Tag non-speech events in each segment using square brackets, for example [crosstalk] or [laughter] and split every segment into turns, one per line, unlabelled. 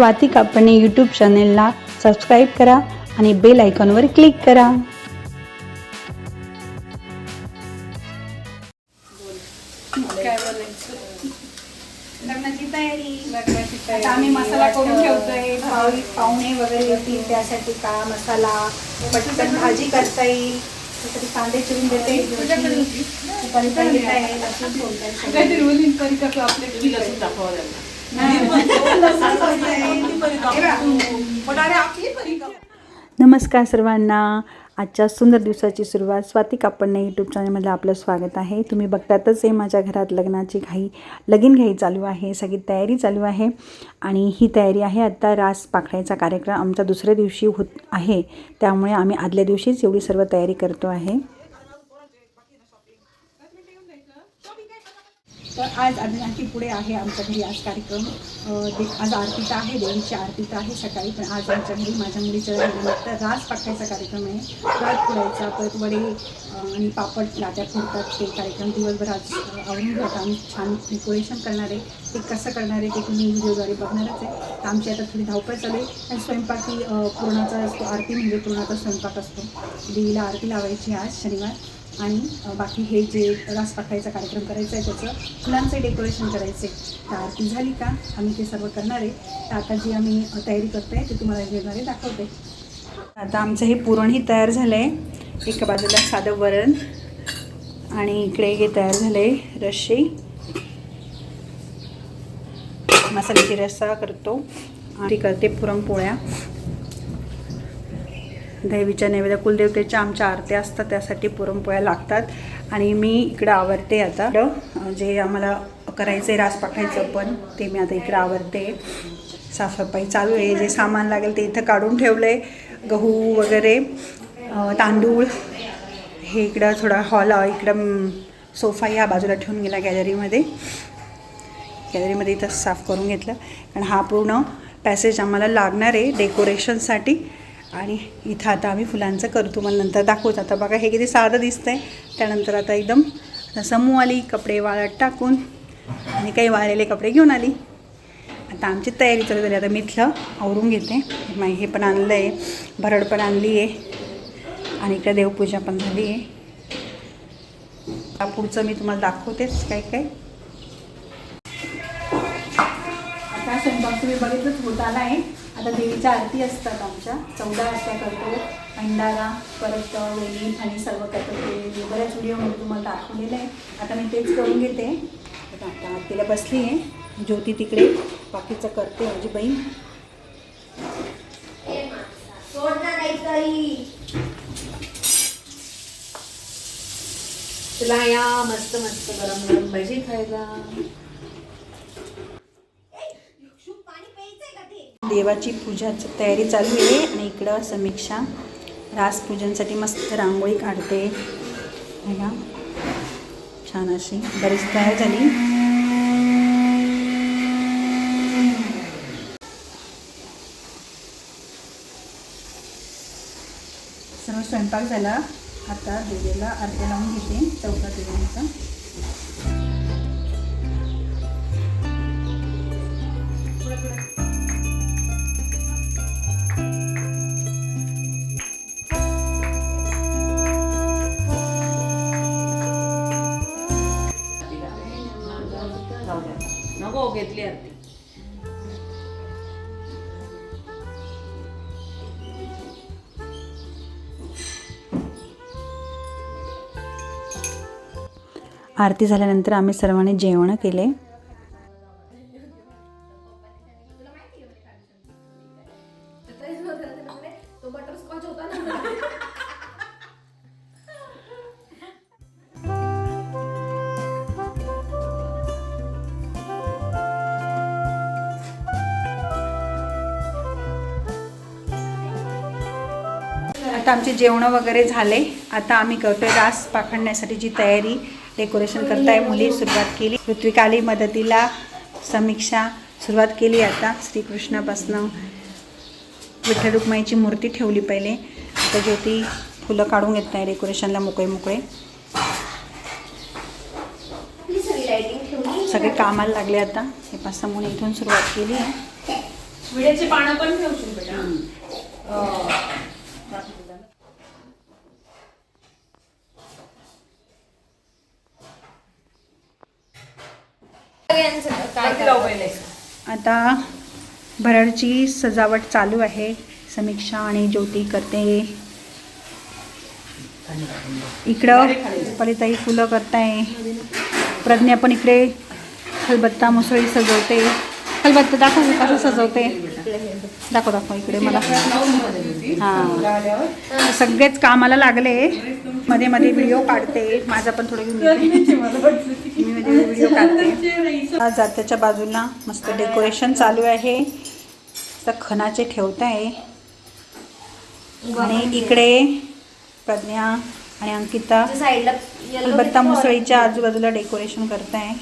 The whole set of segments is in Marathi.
स्वाती कापणे यूट्यूब चॅनेलला सबस्क्राईब करा आणि बेल आयकॉनवर क्लिक करा.
काय बोलायचं?
लग्नाची तयारी.
लग्नाची तयारी.
आता आम्ही मसाला करून. ठेवतोय. भावी पाहुणे वगैरे येतील त्यासाठी का मसाला? पटकन भाजी करता येईल. त्यासाठी कांदे चिरून देते. दुपारी लसूण
तरी आपल्या
नमस्कार सर्वांना. आजच्या सुंदर दिवसाची सुरुवात स्वाती कापडणे यूट्यूब चॅनलमध्ये आपलं स्वागत आहे. तुम्ही बघतातच आहे माझ्या घरात लग्नाची घाई लगीन घाई चालू आहे सगळी तयारी चालू आहे. आणि ही तयारी आहे आत्ता रास पाखळ्याचा कार्यक्रम. आमचा दुसऱ्या दिवशी होत आहे. त्यामुळे आम्ही आदल्या दिवशीच एवढी सर्व तयारी करतो आहे.
तर आज आधी आणखी पुढे आहे आमच्या घरी आज कार्यक्रम. दे आज आरतीचा आहे देवीची आरतीचा आहे. सकाळी पण आज आमच्या घरी माझ्या मुलीच्या तर रास पाठायचा कार्यक्रम आहे. रास पुरायचा परत वडे आणि पापड लाट्या फोडतात ते कार्यक्रम दिवसभर आज आवरून घेतात आम्ही छान डेकोरेशन करणार आहे. ते कसं करणार आहे ते तुम्ही व्हिडिओद्वारे बघणारच आहे. तर आमची आता थोडी धावपळ चालू आहे. आणि स्वयंपाकी पूर्णाचा पुरणाचा असतो आरती म्हणजे पूर्णाचा स्वयंपाक असतो. देवीला आरती लावायची आज शनिवार. आणि बाकी हे जे रास पाठायचा कार्यक्रम करायचा आहे त्याचं फुलांचं डेकोरेशन करायचं आहे. तर आरती झाली का? आम्ही ते सर्व करणार आहे. तर आता जी आम्ही तयारी करतो आहे ते तुम्हाला घेणारे दाखवते.
आता आमचं हे पुरणही तयार झालं आहे एका बाजूला साधं वरण आणि इकडे हे तयार झालं आहे रस्सी. मसाल्याची रस्सा करतो. आणि करते पुरणपोळ्या. देवीच्या नैवेद्य कुलदेवतेच्या आमच्या आरत्या असतात त्यासाठी पुरणपोळ्या लागतात. आणि मी इकडं आवरते आता. जे आम्हाला करायचं आहे रास पाठायचं पण ते मी आता इकडं आवरते. साफसफाई चालू आहे. जे सामान लागेल ते इथं काढून ठेवलं आहे गहू वगैरे तांदूळ हे इकडं थोडा हॉल इकडं सोफा या बाजूला ठेवून गेला गॅलरीमध्ये. गॅलरीमध्ये इथं साफ करून घेतलं. कारण हा पूर्ण पॅसेज आम्हाला लागणार आहे डेकोरेशनसाठी. आणि इथं आता आम्ही फुलांचं करतो. मला नंतर दाखवूच आता बघा हे किती साधं दिसतंय. त्यानंतर आता एकदम आता आली कपडे वाळत टाकून आणि काही वाळलेले कपडे घेऊन आली. आता आमची तयारी चालू झाली. आता मी इथलं आवरून घेते. माई हे पण आणलं आहे भरड पण आणली आहे. आणि इकडे देवपूजा पण झाली आहे. पुढचं मी तुम्हाला दाखवतेच काय काय.
तुम्ही बघितलंच होत आला आहे. आता देवीच्या आरती असतात आमच्या. चौदा आरत्या करतो. भंडारा परत वेली आणि सर्व करतो. ते बऱ्याच व्हिडिओमध्ये तुम्हाला दाखवलेलं आहे. आता मी तेच करून घेते. आता आता आरतीला बसली आहे. ज्योती तिकडे. बाकीचं करते माझी बहीण.
तुला या मस्त मस्त गरम गरम भजी खायला.
देवाची पूजाची तयारी चालू आहे आणि इकडं समीक्षा रासपूजनसाठी मस्त रांगोळी काढते. बघा. छान अशी. बरीच तयार झाली. सर्व स्वयंपाक झाला. आता देवीला आरती लावून घेते. चौका देवीचा
आरती
झाल्यानंतर आम्ही सर्वांनी जेवण केले. आता आमचे जेवणं वगैरे झाले. आता आम्ही करतोय रास पाखडण्यासाठीची तयारी डेकोरेशन करताय मुली सुरुवात केली. ऋत्विक आली मदतीला समीक्षा सुरुवात केली आता श्रीकृष्णापासनं. विठ्ठल रुक्माईची मूर्ती ठेवली पहिले. आता ज्योती फुलं काढून घेत नाही डेकोरेशनला मोकळे मोकळे. सगळे कामाला लागले आता. हे पाच सहा मुली इथून सुरुवात केली. आहे
विड्याची पानं पण ठेवशील बेटा अं,
काय
वरती लावू पहिले.
आता भरडची सजावट चालू आहे. समीक्षा आणि ज्योती करते. इकडं परिताई फुलं करताय. प्रज्ञा पण इकडे खलबत्ता मुसळी सजवते. खलबत्ता दाखव कसं सजवते. दाखव दाखव इकडे मला. हां. सगळेच कामाला लागले. मध्ये मध्ये व्हिडिओ काढते. माझा पण थोडं व्हिडिओ काढते. आज जात्याच्या बाजूला मस्त डेकोरेशन चालू आहे. तर खणाचे ठेवत. आहे आणि इकडे प्रज्ञा आणि अंकिता
साईडला
अलबत्ता मुसळीच्या आजूबाजूला डेकोरेशन करत. आहे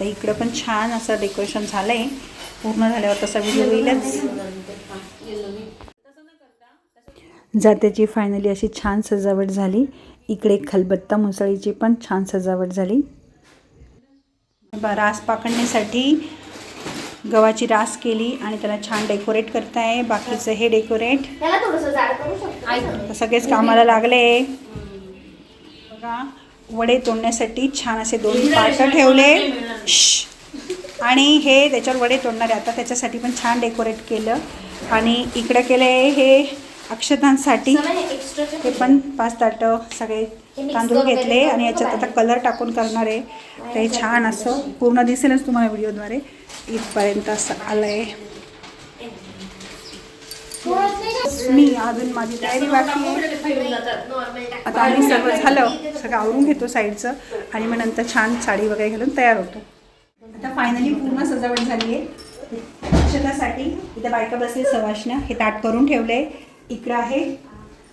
तर इकडं पण छान असं डेकोरेशन झालं आहे पूर्ण झाल्यावर तसा व्हिडिओ येईलच. जात्याची फायनली अशी छान सजावट झाली. इकडे खलबत्ता मुसळीची पण छान सजावट झाली. रास पाकडण्यासाठी गव्हाची रास केली आणि त्याला छान डेकोरेट करताय. बाकीचं हे डेकोरेट सगळेच कामाला लागले. बघा वडे तोडण्यासाठी छान असे दोन पाट ठेवले. आणि हे त्याच्यावर वडे तोडणारे आता त्याच्यासाठी पण छान डेकोरेट केलं. आणि इकडं केलं आहे हे अक्षतांसाठी हे पण पाच ताटं सगळे तांदूळ घेतले आणि याच्यात आता कलर टाकून करणार आहे. ते छान असं पूर्ण दिसेलच तुम्हाला व्हिडिओद्वारे. इथपर्यंत असं आलं आहे मी अजून माझी तयारी बाकी आहे. आता आम्ही सर्व झालं. सगळं आवरून घेतो साईडचं. आणि मग नंतर छान साडी वगैरे घालून तयार होतो. आता फायनली पूर्ण सजावट झाली आहे. अक्षतासाठी इथे बायका बसले सवाशण्या हे ताट करून ठेवले इकडं आहे.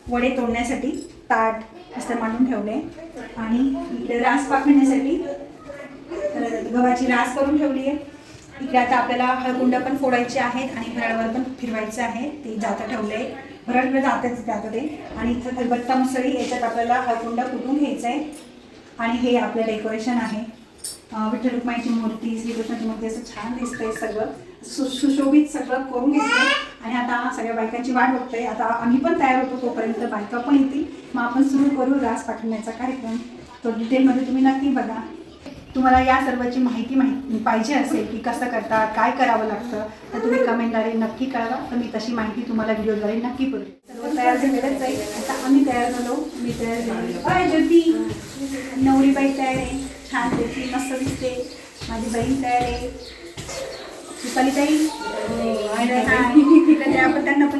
वडे तोडण्यासाठी ताट असं मांडून ठेवले. आणि इकडे रास पाखण्यासाठी गव्हाची रास करून ठेवली आहे. इकडे आता आपल्याला हळकुंड पण फोडायचे आहेत आणि भराडवर पण फिरवायचं आहे. ते जातं ठेवलं आहे भराडकडे जातच जातं ते. आणि इथं खलबत्ता मुसळी याच्यात आपल्याला हळकुंड कुठून घ्यायचं आहे आणि हे आपलं डेकोरेशन आहे. विठ्ठल रुक्माईची मूर्ती श्रीकृष्णाची मूर्ती असं छान दिसतंय सगळं. सु सुशोभित सगळं करून घेतलं आणि आता सगळ्या बायकांची वाट बघतोय. आता आम्ही पण तयार होतो तोपर्यंत बायका पण येतील. मग आपण सुरू करू रास पाठवण्याचा कार्यक्रम. तो डिटेलमध्ये तुम्ही नक्की बघा. तुम्हाला या सर्वाची माहिती माहिती पाहिजे असेल की कसं करतात काय करावं लागतं तर तुम्ही कमेंटद्वारे नक्की कळवा. तर मी तशी माहिती तुम्हाला व्हिडिओद्वारे नक्की करू सर्व तयार झालेलंच जाईल आता आम्ही तयार झालो. मी तयार झाली. काय ज्योती. नवरीबाई तयार आहे. छान दिसते मस्त दिसते. माझी बहीण तयार आहे. आपण त्यांना पण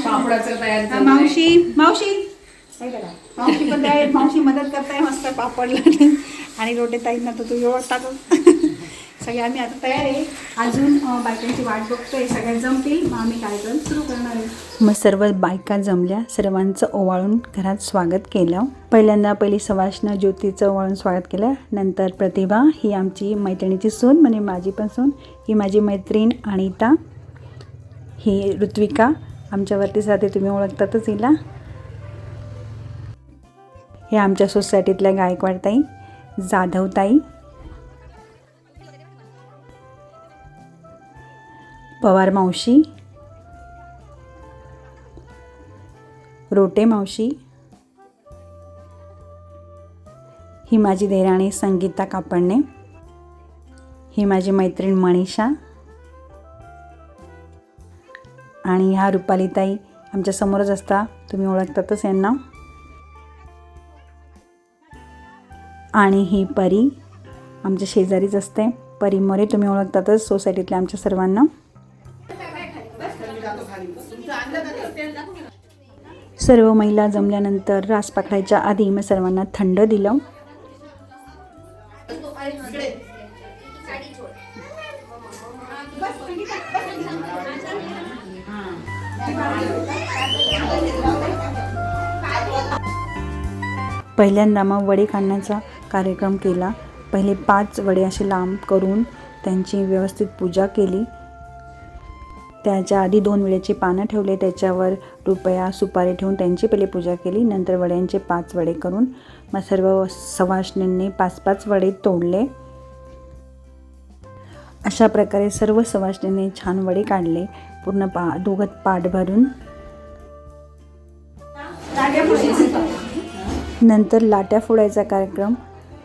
पापडाचं तयार
हा. मावशी. मावशी. काय करा मावशी पण. मावशी मदत करताय मस्त पापडला. आणि रोटे ताईंना तर तू टाकू सगळे आम्ही आता तयार आहे. अजून बायकांची वाट बघतोय. सगळ्या जमतील. मग आम्ही कार्यक्रम सुरू करणार आहे. मग सर्व बायका जमल्या. सर्वांचं ओवाळून घरात स्वागत केलं. पहिल्यांदा पहिली सवाष्ण ज्योतीचं ओवाळून स्वागत केलं. नंतर प्रतिभा ही आमची मैत्रिणीची सून म्हणजे माझी पण सून. ही माझी मैत्रीण अनिता. ही ऋत्विका. आमच्यावरती राहते तुम्ही ओळखतातच हिला. हे आमच्या सोसायटीतल्या गायकवाडताई जाधवताई. पवार मावशी रोटे मावशी ही माझी देराणी संगीता कापडणे ही माझी मैत्रीण मनीषा आणि ह्या रुपालीताई आमच्यासमोरच असता. तुम्ही ओळखतातच यांना. आणि ही परी आमच्या शेजारीच असते. परी मोरे तुम्ही ओळखतातच सोसायटीतल्या आमच्या सर्वांना. सर्व महिला जमल्यानंतर रास पाकडायच्या आधी मी सर्वांना थंड दिलं. पहिल्यांदा मग वडे काढण्याचा कार्यक्रम केला. पहिले पाच वडे असे लांब करून त्यांची व्यवस्थित पूजा केली. त्याच्या आधी दोन विड्याची पानं ठेवले त्याच्यावर रुपया सुपारी ठेवून त्यांची पहिले पूजा केली नंतर वड्यांचे पाच वडे करून मग सर्व सवाष्णींनी पाच पाच वडे तोडले. अशा प्रकारे सर्व सवाष्णींनी छान वडे काढले पूर्ण पा दोघं पाठ भरून. नंतर लाट्या फोडायचा कार्यक्रम.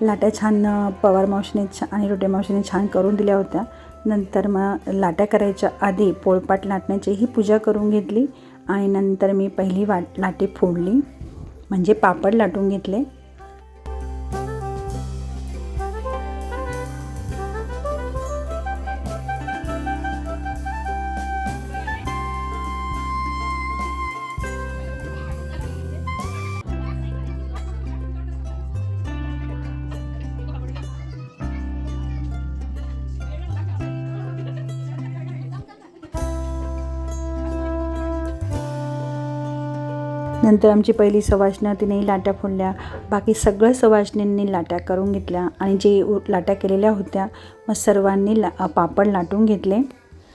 लाट्या छान पवार मावशीने छा आणि रोटे मावशीने छान करून दिल्या होत्या. नंतर मग लाट्या करायच्या आधी पोळपाट लाटण्याचीही पूजा करून घेतली. आणि नंतर मी पहिली वाट लाटी फोडली. म्हणजे पापड लाटून घेतले. नंतर आमची पहिली सवाष्ण तिनेही लाट्या फोडल्या. बाकी सगळ्या सवाष्णींनी लाट्या करून घेतल्या आणि जे उ- लाट्या केलेल्या होत्या मग सर्वांनी ला पापड लाटून घेतले.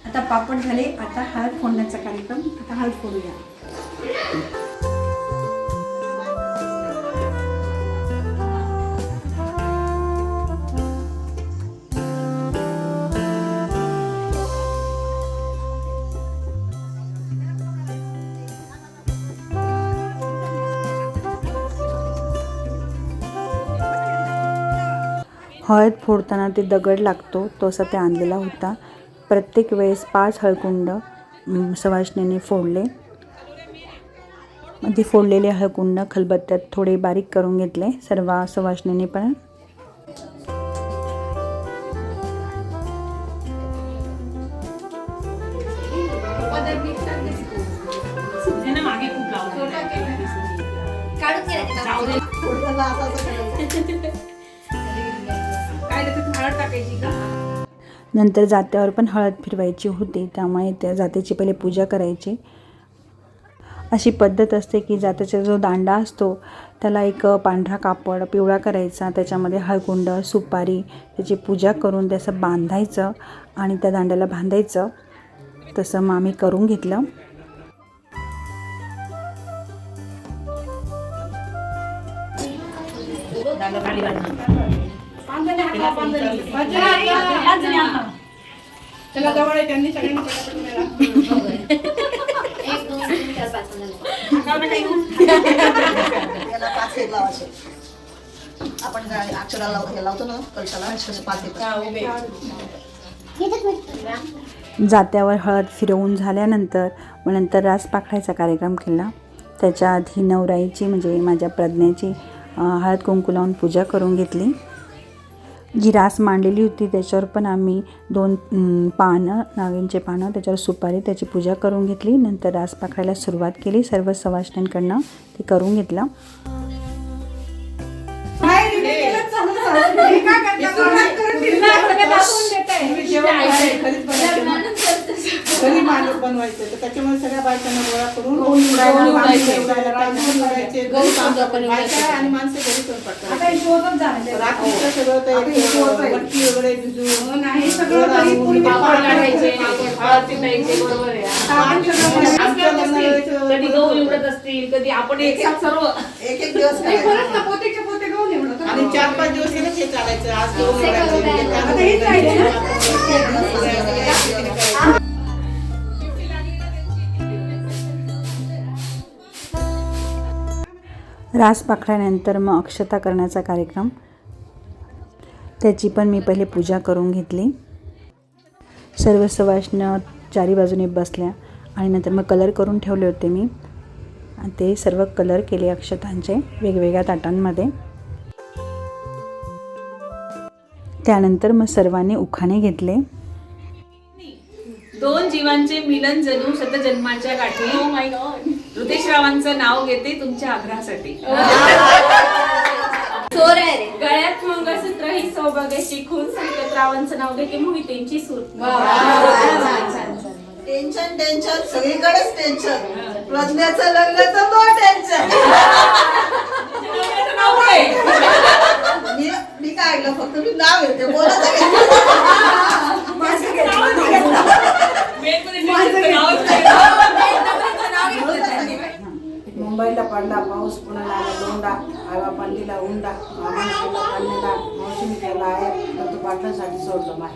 आता पापड झाले. आता हळद फोडण्याचा कार्यक्रम. आता हळद फोडूया.
हळद फोडताना ते दगड लागतो तो असा ते आणलेला होता. प्रत्येक वेळेस पाच हळकुंड अम, फोडले. मग फोडलेले हळकुंड खलबत्त्यात थोडे बारीक करून घेतले. सर्व सवाष्णींनी पण
हळद टाकायची का?
नंतर जात्यावर पण हळद फिरवायची होती त्यामुळे त्या जातीची पहिले पूजा करायची. अशी पद्धत असते की जात्याचा जो दांडा असतो त्याला एक पांढरा कापड पिवळा करायचा त्याच्यामध्ये हळकुंड सुपारी त्याची पूजा करून त्याचं बांधायचं आणि त्या दांड्याला बांधायचं. तसं मग आम्ही करून घेतलं.
त्याला जवळ आहे त्यांनी सगळ्यांनी
एक दोन तीन चार पाच म्हणाले.
पाच एक लावायचे आपण अक्षराला लाव- हे लावतो ना कलशाला तसे पाच येतात
जात्यावर हळद फिरवून झाल्यानंतर मग नंतर रास पाखडायचा कार्यक्रम केला त्याच्या आधी नवराईची म्हणजे माझ्या प्रज्ञेची हळद कुंकू लावून पूजा करून घेतली जी रास मांडलेली होती. त्याच्यावर पण आम्ही दोन पानं नागिनचे पानं त्याच्यावर सुपारी त्याची पूजा करून घेतली. नंतर रास पाखडायला सुरुवात केली. सर्व सवाष्ण्यांकडनं ते करून घेतलं.
घरी मांडव बनवायचं तर त्याच्यामुळे सगळ्या बायकांना गोळा करून उडायला, उडायला, उडायचे, बायका आणि माणसं घरी. रात्रीचं सगळं ते मटकी वगैरे भिजून
नाही सगळं घरी पूर्वी पापड लाटायचे हळद पिटायचे बरोबर आहे.
आमच्या लग्नाला वेळेस-
कधी गहू निवडत असतील कधी आपण एक एक सर्व.
एक एक दिवस.
खरंच ना,
आणि चार पाच दिवस हे चालायचं. आज दोन.
रास पाखल्यानंतर मग अक्षता करण्याचा कार्यक्रम. त्याची पण मी पहिले पूजा करून घेतली. सर्व सवाष्ण चारी बाजूने बसल्या आणि नंतर मग कलर करून ठेवले होते मी. आणि ते सर्व कलर केले अक्षतांचे वेगवेगळ्या ताटांमध्ये. त्यानंतर मग सर्वांनी उखाणे घेतले.
दोन जीवांचे मिलन जणू शतजन्माच्या गाठी ऋतेशरावांचं नाव घेते तुमच्या आग्रहासाठी.
चोर आहे रे.
गळ्यात मंगळसूत्र ही सौभाग्याची खून संकेतरावांचं नाव घेते मोहितेंची सूर.
टेन्शन टेन्शन सगळीकडेच टेन्शन प्रज्ञाचं लग्नाचं नो टेन्शन
नाव काय?
मी मी मी नाव घेते
tension नावच नाही.
मुंबईला पडला पाऊस पुन्हा लागला
लोंडा. आईबापांनी दिला हुंडा मामाने केला मावशीने केला आहे. तर तू पाटलासाठी सोडलं माय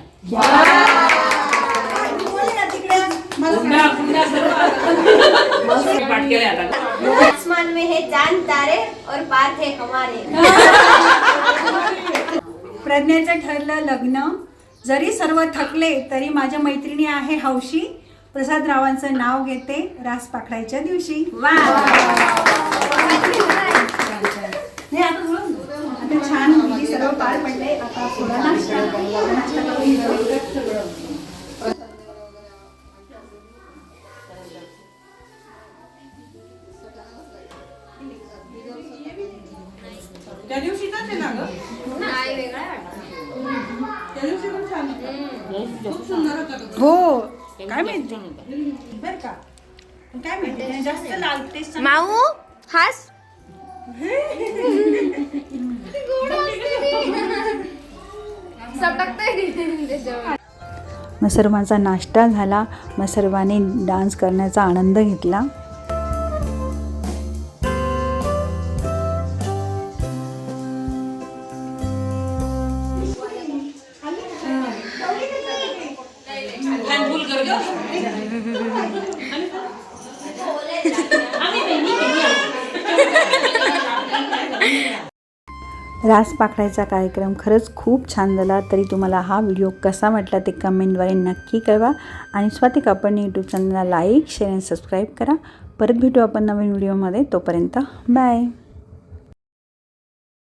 आसमान में है चांद तारे और पार थे हमारे. [laughs]
प्रज्ञाचं ठरलं लग्न. जरी सर्व थकले तरी माझ्या मैत्रिणी आहे हौशी. प्रसाद रावांचं नाव घेते रास पाखडायच्या दिवशी. वा. नाही, आता बोला ना. आता छान मुली सर्व पार पडले. आता थोडा नाश्ता नाश्ता करून घेऊ.
त्या आहे ना गं?
नाही वेगळा वाटतं.
त्या दिवशी पण छान होतं. खूप सुंदर होतं.
हो. काय माहिती? बर का. काय माहिती जास्त लाल टेस्ट
माऊ हास.
मग सर्वांचा नाश्ता झाला. मग सर्वांनी डान्स करण्याचा आनंद घेतला. रास पाखडायचा कार्यक्रम खरंच खूप छान झाला तरी तुम्हाला हा व्हिडिओ कसा वाटला ते कमेंटद्वारे नक्की कळवा. आणि स्वाती कापडणी यूट्यूब चॅनलला लाईक शेअर आणि सबस्क्राईब करा. परत भेटू आपण नवीन व्हिडिओमध्ये तोपर्यंत बाय